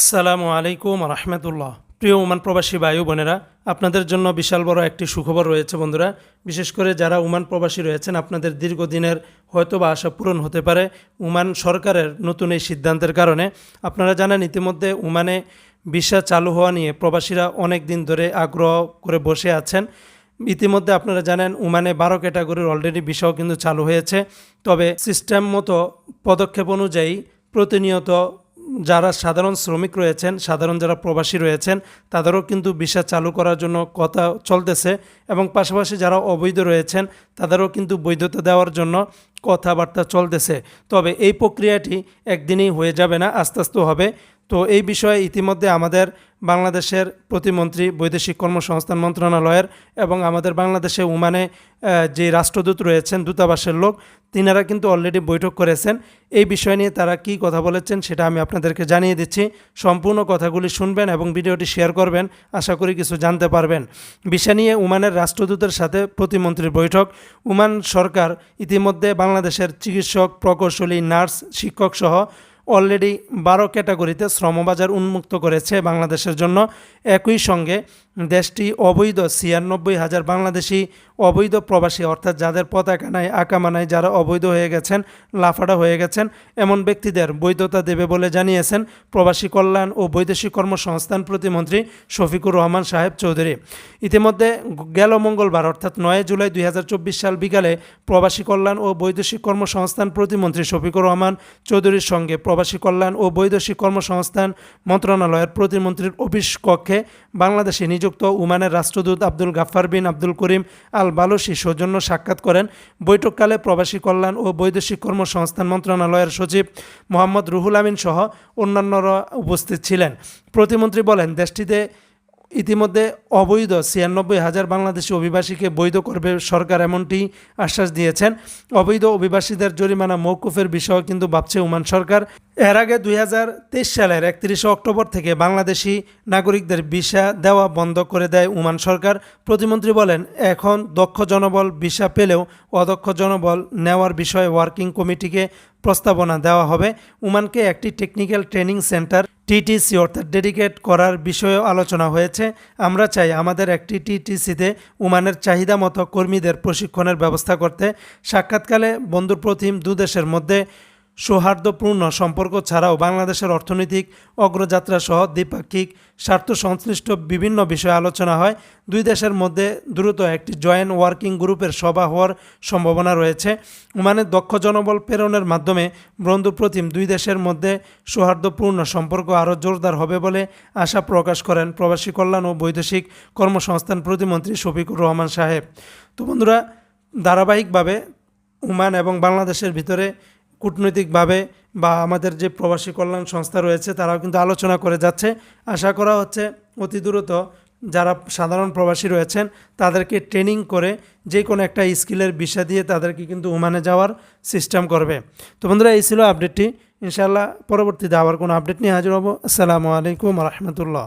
আসসালামু আলাইকুম রহমতুল্লাহ। প্রিয় ওমান প্রবাসী বায়ু বোনেরা, আপনাদের জন্য বিশাল বড় একটি সুখবর রয়েছে বন্ধুরা। বিশেষ করে যারা ওমান প্রবাসী রয়েছেন, আপনাদের দীর্ঘদিনের হয়তো বা আশা পূরণ হতে পারে ওমান সরকারের নতুন এই সিদ্ধান্তের কারণে। আপনারা জানেন, ইতিমধ্যে ওমানে ভিসা চালু হওয়া নিয়ে প্রবাসীরা অনেক দিন ধরে আগ্রহ করে বসে আছেন। ইতিমধ্যে আপনারা জানেন উমানে বারো ক্যাটাগরির অলরেডি ভিসাও কিন্তু চালু হয়েছে। তবে সিস্টেম মতো পদক্ষেপ অনুযায়ী প্রতিনিয়ত যারা সাধারণ শ্রমিক রয়েছেন, সাধারণ যারা প্রবাসী রয়েছেন, তাদেরও কিন্তু ভিসা চালু করার জন্য কথা চলতেছে এবং পাশাপাশি যারা অবৈধ রয়েছেন, তাদেরও কিন্তু বৈধতা দেওয়ার জন্য কথাবার্তা চলতেছে। তবে এই প্রক্রিয়াটি একদিনই হয়ে যাবে না, আস্তে আস্তে হবে। তো এই বিষয়ে ইতিমধ্যে আমাদের বাংলাদেশের প্রতিমন্ত্রী বৈদেশিক কর্মসংস্থান মন্ত্রণালয়ের এবং আমাদের বাংলাদেশে উমানে যে রাষ্ট্রদূত রয়েছেন, দূতাবাসের লোক, তিনারা কিন্তু অলরেডি বৈঠক করেছেন। এই বিষয় নিয়ে তারা কি কথা বলেছেন সেটা আমি আপনাদেরকে জানিয়ে দিচ্ছি। সম্পূর্ণ কথাগুলি শুনবেন এবং ভিডিওটি শেয়ার করবেন। আশা করি কিছু জানতে পারবেন। বিষয় নিয়ে উমানের রাষ্ট্রদূতের সাথে প্রতিমন্ত্রীর বৈঠক। উমান সরকার ইতিমধ্যে বাংলাদেশের চিকিৎসক, প্রকৌশলী, নার্স শিক্ষক সহ অলরেডি বারো ক্যাটাগরিতে শ্রমবাজার উন্মুক্ত করেছে বাংলাদেশের জন্য একই সঙ্গে দেশটি অবৈধ ছিয়ানব্বই হাজার বাংলাদেশি অবৈধ প্রবাসী, অর্থাৎ যাদের পতাকা নাই আকামা নাই যারা অবৈধ হয়ে গেছেন, লাফাডা হয়ে গেছেন, এমন ব্যক্তিদের বৈধতা দেবে বলে জানিয়েছেন প্রবাসী কল্যাণ ও বৈদেশিক কর্মসংস্থান প্রতিমন্ত্রী শফিকুর রহমান সাহেব চৌধুরী। ইতিমধ্যে গেল মঙ্গলবার, অর্থাৎ নয় জুলাই দুই হাজার চব্বিশ সাল বিকালে প্রবাসী কল্যাণ ও বৈদেশিক কর্মসংস্থান প্রতিমন্ত্রী শফিকুর রহমান চৌধুরীর সঙ্গে প্রবাসী কল্যাণ ও বৈদেশিক কর্মসংস্থান মন্ত্রণালয়ের প্রতিমন্ত্রীর অফিস কক্ষে বাংলাদেশে নিযুক্ত উমানের রাষ্ট্রদূত আব্দুল গাফফার বিন আব্দুল করিম আল বালুসি সৌজন্য সাক্ষাৎ করেন। বৈঠককালে প্রবাসী কল্যাণ ও বৈদেশিক কর্মসংস্থান মন্ত্রণালয়ের সচিব মোহাম্মদ রুহুল আমিন সহ অন্যান্যরা উপস্থিত ছিলেন। প্রতিমন্ত্রী বলেন, দেশটিতে ইতিমধ্যে অবৈধ ছিয়ানব্বই হাজার বাংলাদেশি অভিবাসীকে বৈধ করবে সরকার এমনটি আশ্বাস দিয়েছেন। অবৈধ অভিবাসীদের জরিমানা মৌকুফের বিষয়েও কিন্তু ভাবছে ওমান সরকার। এর আগে দুই হাজার তেইশ সালের একত্রিশে অক্টোবর থেকে বাংলাদেশি নাগরিকদের ভিসা দেওয়া বন্ধ করে দেয় ওমান সরকার। প্রতিমন্ত্রী বলেন, এখন দক্ষ জনবল ভিসা পেলেও অদক্ষ জনবল নেওয়ার বিষয়ে ওয়ার্কিং কমিটিকে প্রস্তাবনা দেওয়া হবে। ওমানকে একটি টেকনিক্যাল ট্রেনিং সেন্টার টিটিসি অর্থাৎ ডেডিকেট করার বিষয়েও আলোচনা হয়েছে। আমরা চাই আমাদের একটি টিটিসিতে উমানের চাহিদা মতো কর্মীদের প্রশিক্ষণের ব্যবস্থা করতে। সাক্ষাৎকালে দু দেশের মধ্যে সৌহার্দ্যপূর্ণ সম্পর্ক ছাড়াও বাংলাদেশের অর্থনৈতিক অগ্রযাত্রা সহ দ্বিপাক্ষিক স্বার্থ সংশ্লিষ্ট বিভিন্ন বিষয়ে আলোচনা হয়। দুই দেশের মধ্যে দ্রুত একটি জয়েন্ট ওয়ার্কিং গ্রুপের সভা হওয়ার সম্ভাবনা রয়েছে। ওমানের দক্ষ জনবল প্রেরণের মাধ্যমে বন্ধুপ্রতিম দুই দেশের মধ্যে সৌহার্দ্যপূর্ণ সম্পর্ক আরও জোরদার হবে বলে আশা প্রকাশ করেন প্রবাসী কল্যাণ ও বৈদেশিক কর্মসংস্থান প্রতিমন্ত্রী শফিকুর রহমান সাহেব। তো বন্ধুরা, ধারাবাহিকভাবে ওমান এবং বাংলাদেশের ভিতরে কূটনৈতিকভাবে বা আমাদের যে প্রবাসী কল্যাণ সংস্থা রয়েছে, তারাও কিন্তু আলোচনা করে যাচ্ছে। আশা করা হচ্ছে অতি দ্রুত যারা সাধারণ প্রবাসী রয়েছেন, তাদেরকে ট্রেনিং করে যে কোনো একটা স্কিলের বিষয় দিয়ে তাদেরকে কিন্তু ওমানে যাওয়ার সিস্টেম করবে। তো বন্ধুরা, এই ছিল আপডেটটি। ইনশাআল্লাহ পরবর্তীতে আবার কোনো আপডেট নিয়ে হাজির হব। আসসালামু আলাইকুম রহমতুল্লাহ।